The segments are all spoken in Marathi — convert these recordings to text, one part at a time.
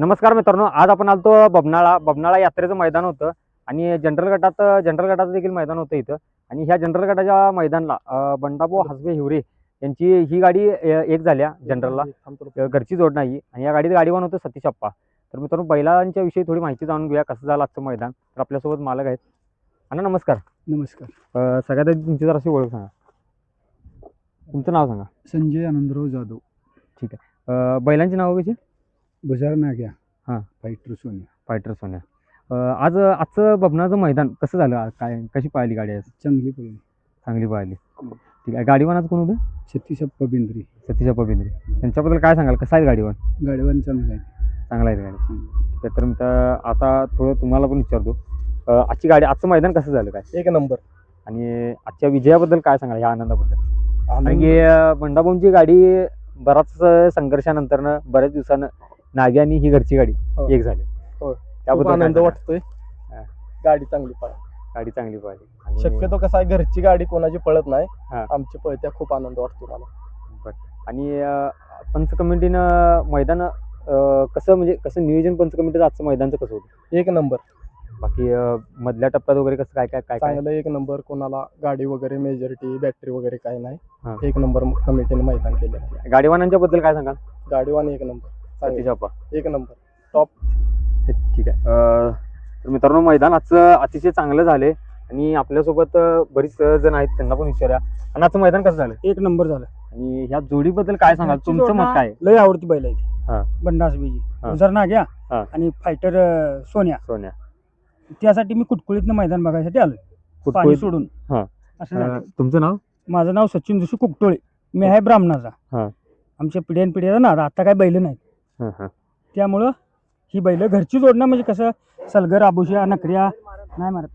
नमस्कार मित्रांनो आज आपण आलतो बबनाळा. बबनाळा यात्रेचं मैदान होतं आणि जनरल गटात जनरल गटाचं देखील मैदान होतं इथं. आणि ह्या जनरल गटाच्या मैदानला बंडाभाऊ हसबे हिवरे यांची ही गाडी एक झाल्या जनरलला. घरची जोड नाही. आणि या गाडीत गाडीवान होतं सतीश अप्पा. तर मित्रांनो बैलांच्या विषयी थोडी माहिती जाणून घेऊया कसं झालं आजचं मैदान. तर आपल्यासोबत मालक आहेत. अण्णा नमस्कार. नमस्कार. सगळ्यात आधी तुमची जराशी ओळख सांगा. तुमचं नाव सांगा. संजय आनंदराव जाधव. अं, बैलांची नावं कशी? बजार नाग्या हां. फायटर सोनिया. फायटर सोन्या. अं, आज आजचं बबनाचं मैदान कसं झालं? आज काय कशी पाहिली गाडी आज? चांगली पडली चांगली पाहिली. ठीक आहे. गाडीवान आज कोण होतं सतीशप्पा बेंद्री. सतीश पबिंद्रे त्यांच्याबद्दल काय सांगाल? कसं आहे गाडीवान गाडीवान चांगला आहे. चांगला आहे गाडी. ठीक आहे तर मी तर आता थोडं तुम्हाला पण विचारतो. अं, आजची गाडी आजचं मैदान कसं झालं काय? एक नंबर. आणि आजच्या विजयाबद्दल काय सांगाल ह्या आनंदाबद्दल? कारण आनंद की अं, बंडाभाऊंची गाडी बराच संघर्षानंतर बऱ्याच दिवसानं नागी आणि ही घरची गाडी हो. एक झाली. हो. खूप त्याबद्दल काय आनंद? वाटतोय. हा. गाडी चांगली पळा. गाडी चांगली आणि- शक्यतो कसं आहे घरची गाडी कोणाची पळत नाही. हा. आमची पळत्या खूप आनंद वाटतो मला. आणि अं, पंच कमिटीनं मैदान अं, कसं म्हणजे कसं नियोजन पंच कमिटीचं आजचं मैदानचं कसं होतं? एक नंबर. बाकी अं, मधल्या टप्प्यात वगैरे कसं काय काय काय काय? चांगलं एक नंबर. कोणाला गाडी वगैरे मेजॉरिटी बॅटरी वगैरे काही हा. नाही एक नंबर कमिटीने मैदान आहे. गाडीवानांच्या बद्दल काय सांगाल? गाडीवान एक नंबर. चांगली. सतीश अप्पा एक नंबर. टॉप ठीक आहे. अं, तर मित्रांनो मैदान आजचं अतिशय चांगलं झाले आणि आपल्यासोबत बरीच जण आहेत त्यांना पण विचारूया. आणि आजचं मैदान कसं झालं? एक नंबर झाला. आणि ह्या जोडीबद्दल काय सांगाल? तुमचं मत काय? लय आवडती बैल आहे हा. बंडास बीजी. हा. बजार नाग्या हा. आणि फायटर सोन्या. सोन्या. त्यासाठी मी कुटकुळीतनं मैदान बघायसाठी आलोय. पाणी कुटकुळीत- सोडून. हा. असं तुमचं नाव? माझं नाव सचिन जोशी कुकटोळे. मी आहे ब्राह्मणाचा. हा. आमच्या पिढ्यान पिढ्याचा ना आता काय बैल नाहीत. हं, हं. त्यामुळं ही बैल घरची जोडणं म्हणजे कसं? सलगर आबुशिया नकऱ्या नाही मारत.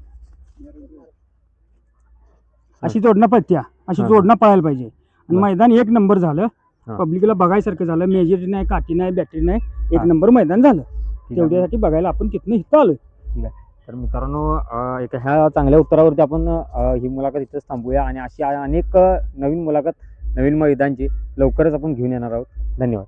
अशी जोडणं पळत्या अशी. जोडणं पळायला पाहिजे. आणि. मैदान एक नंबर झालं. पब्लिकला बघायसारखं झालं. मेजर नाही काठी नाही बॅटरी नाही. एक. नंबर मैदान झालं. ठीक आहे. तेवढ्यासाठी बघायला आपण तिथनं इथं आलोय. तर मित्रांनो एक ह्या चांगल्या उत्तरावरती आपण ही मुलाखत इथंच थांबूया आणि अशी अनेक नवीन मुलाखत नवीन मैदानची लवकरच आपण घेऊन येणार आहोत. धन्यवाद.